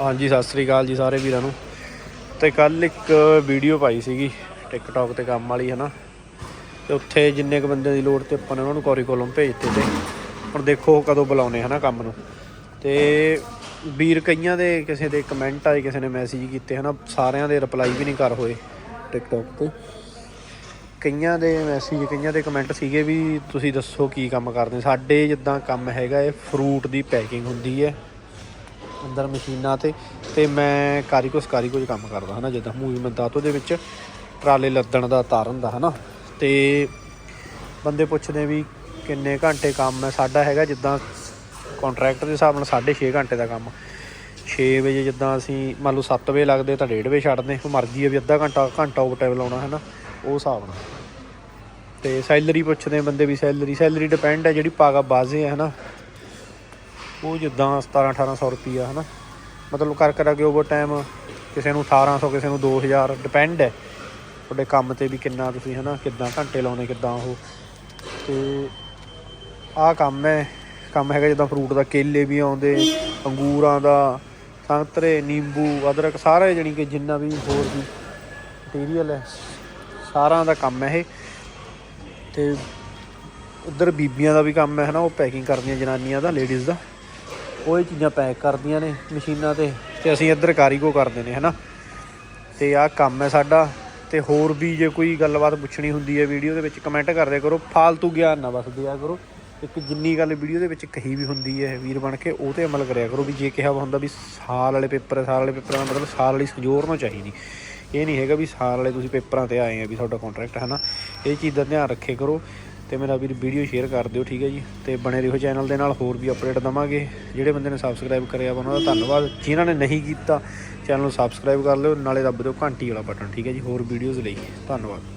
ਹਾਂਜੀ, ਸਤਿ ਸ੍ਰੀ ਅਕਾਲ ਜੀ ਸਾਰੇ ਵੀਰਾਂ ਨੂੰ। ਤੇ ਕੱਲ ਇੱਕ ਵੀਡੀਓ ਪਾਈ ਸੀਗੀ ਟਿਕਟੌਕ ਤੇ ਕੰਮ ਵਾਲੀ, ਹਨਾ। ਤੇ ਉੱਥੇ ਜਿੰਨੇ ਕੁ ਬੰਦਿਆਂ ਦੀ ਲੋੜ ਤੇ ਆਪਾਂ ਨੇ ਉਹਨਾਂ ਨੂੰ ਕੋਰੀ ਕੋਲੋਂ ਭੇਜਤੇ ਤੇ ਹੁਣ ਦੇਖੋ ਕਦੋਂ ਬੁਲਾਉਣੇ ਹਨਾ, ਕੰਮ ਨੂੰ। ਤੇ ਵੀਰ ਕਈਆਂ ਦੇ ਕਿਸੇ ਦੇ ਕਮੈਂਟ ਆਏ, ਕਿਸੇ ਨੇ ਮੈਸੇਜ ਕੀਤੇ, ਹਨਾ, ਸਾਰਿਆਂ ਦੇ ਰਿਪਲਾਈ ਵੀ ਨਹੀਂ ਕਰ ਹੋਏ ਟਿਕਟੌਕ ਤੇ। ਕਈਆਂ ਦੇ ਮੈਸੇਜ ਕਈਆਂ ਦੇ ਕਮੈਂਟ ਸੀਗੇ ਵੀ ਤੁਸੀਂ ਦੱਸੋ ਕੀ ਕੰਮ ਕਰਦੇ। ਸਾਡੇ ਜਿੱਦਾਂ ਕੰਮ ਹੈਗਾ ਇਹ ਫਰੂਟ ਦੀ ਪੈਕਿੰਗ ਹੁੰਦੀ ਹੈ। ਅੰਦਰ ਮਸ਼ੀਨਾਂ ਤੇ ਤੇ ਮੈਂ ਕਾਰੀਕੋ ਸਕਾਰੀ ਕੁਝ ਕੰਮ ਕਰਦਾ ਹਨਾ, ਜਿੱਦਾਂ ਮੂਵੀ ਮੰਦਾਤੋ ਦੇ ਵਿੱਚ ਟਰਾਲੇ ਲੱਦਣ ਦਾ ਤਾਰਨ ਦਾ ਹਨਾ, ਤੇ ਬੰਦੇ ਪੁੱਛਦੇ ਵੀ ਕਿੰਨੇ ਘੰਟੇ ਕੰਮ ਹੈ, ਸਾਡਾ ਹੈਗਾ ਜਿੱਦਾਂ ਕੰਟਰੈਕਟ ਦੇ ਹਿਸਾਬ ਨਾਲ 6.5 ਘੰਟੇ ਦਾ ਕੰਮ। 6 ਵਜੇ ਜਿੱਦਾਂ ਅਸੀਂ, ਮੰਨ ਲਓ 7 ਵਜੇ ਲੱਗਦੇ ਤਾਂ 1:30 ਵਜੇ ਛੱਡਦੇ ਮਰਜ਼ੀ ਹੈ ਵੀ ਅੱਧਾ ਘੰਟਾ ਘੰਟਾ ਓਵਰ ਟਾਈਮ ਲਾਉਣਾ ਹੈ ਨਾ ਉਹ ਹਿਸਾਬ ਨਾਲ। ਤੇ ਸੈਲਰੀ ਪੁੱਛਦੇ ਬੰਦੇ ਵੀ ਸੈਲਰੀ ਸੈਲਰੀ ਡਿਪੈਂਡ ਹੈ ਜਿਹੜੀ ਪਾਗਾ ਬਾਜ਼ੇ ਹੈ ਨਾ ਉਹ ਜਿੱਦਾਂ 17 1800 ਰੁਪਈਆ, ਹਨਾ? ਮਤਲਬ ਕਰ ਕਰ ਕੇ ਓਵਰ ਟਾਈਮ ਕਿਸੇ ਨੂੰ 1800 ਕਿਸੇ ਨੂੰ 2000 ਡਿਪੈਂਡ ਹੈ। ਤੁਹਾਡੇ ਕੰਮ ਤੇ ਵੀ ਕਿੰਨਾ ਤੁਸੀਂ, ਹਨਾ? ਕਿੱਦਾਂ ਘੰਟੇ ਲਾਉਣੇ ਕਿੱਦਾਂ ਉਹ? ਤੇ ਆਹ ਕੰਮ ਹੈ, ਕੰਮ ਹੈਗਾ ਜਿੱਦਾਂ ਫਰੂਟ ਦਾ, ਕੇਲੇ ਵੀ ਆਉਂਦੇ, ਅੰਗੂਰਾਂ ਦਾ, ਸੰਤਰੇ, ਨਿੰਬੂ, ਅਦਰਕ, ਸਾਰੇ ਜਾਣੀ ਕਿ ਜਿੰਨਾ ਵੀ ਹੋਰ ਵੀ ਮਟੀਰੀਅਲ ਹੈ, ਸਾਰਿਆਂ ਦਾ ਕੰਮ ਹੈ ਇਹ। ਤੇ ਉਧਰ ਬੀਬੀਆਂ ਦਾ ਵੀ ਕੰਮ ਹੈ, ਹਨਾ? ਉਹ ਪੈਕਿੰਗ ਕਰਦੀਆਂ, ਜਨਾਨੀਆਂ ਦਾ ਲੇਡੀਜ਼ ਦਾ। ਉਹ ਇਹ ਚੀਜ਼ਾਂ ਪੈਕ ਕਰਦੀਆਂ ਨੇ ਮਸ਼ੀਨਾਂ ਤੇ ਤੇ ਅਸੀਂ ਇੱਧਰ ਕਾਰੀਗੋ ਕਰਦੇ ਨੇ, ਹਨਾ? ਤੇ ਆਹ ਕੰਮ ਹੈ ਸਾਡਾ ਤੇ ਹੋਰ ਵੀ ਜੇ ਕੋਈ ਗੱਲਬਾਤ ਪੁੱਛਣੀ ਹੁੰਦੀ ਹੈ ਵੀਡੀਓ ਦੇ ਵਿੱਚ ਕਮੈਂਟ ਕਰਦੇ ਕਰੋ, ਫਾਲਤੂ ਗਿਆਨ ਨਾ ਬਸ ਦਿਆ ਕਰੋ। ਇੱਕ ਜਿੰਨੀ ਗੱਲ ਵੀਡੀਓ ਦੇ ਵਿੱਚ ਕਹੀ ਵੀ ਹੁੰਦੀ ਹੈ ਵੀਰ ਬਣ ਕੇ, ਉਹ ਤੇ ਅਮਲ ਕਰਿਆ ਕਰੋ ਵੀ ਜੇ ਕਿਹਾ ਹੁੰਦਾ ਵੀ ਸਾਲ ਵਾਲੇ ਪੇਪਰ ਸਾਲ ਵਾਲੇ ਪੇਪਰਾਂ ਦਾ ਮਤਲਬ ਸਾਲ ਵਾਲੀ ਸੰਜੋਰ ਨਾ ਚਾਹੀਦੀ। ਇਹ ਨਹੀਂ ਹੈਗਾ ਵੀ ਸਾਲ ਵਾਲੇ ਤੁਸੀਂ ਪੇਪਰਾਂ ਤੇ ਆਏ ਆ ਵੀ ਤੁਹਾਡਾ ਕੰਟਰੈਕਟ ਹੈ ਨਾ ਇਹ ਚੀਜ਼ ਦਾ ਧਿਆਨ ਰੱਖੇ ਕਰੋ। ਤੇ ਮੇਰਾ ਵੀਰ ਵੀਡੀਓ ਸ਼ੇਅਰ ਕਰ ਦਿਓ, ਠੀਕ ਹੈ ਜੀ? ਤੇ ਬਣੇ ਰਹੋ ਚੈਨਲ ਦੇ ਨਾਲ, ਹੋਰ ਵੀ ਅਪਡੇਟ ਦਵਾਂਗੇ। ਜਿਹੜੇ ਬੰਦੇ ਨੇ ਸਬਸਕ੍ਰਾਈਬ ਕਰਿਆ ਵਾ ਉਹਨਾਂ ਦਾ ਧੰਨਵਾਦ। ਜਿਨ੍ਹਾਂ ਨੇ ਨਹੀਂ ਕੀਤਾ, ਚੈਨਲ ਨੂੰ ਸਬਸਕ੍ਰਾਈਬ ਕਰ ਲਿਓ, ਨਾਲੇ ਦੱਬ ਦਿਓ ਘੰਟੀ ਵਾਲਾ ਬਟਨ ਠੀਕ ਹੈ ਜੀ? ਹੋਰ ਵੀਡੀਓਜ਼ ਲਈ, ਧੰਨਵਾਦ।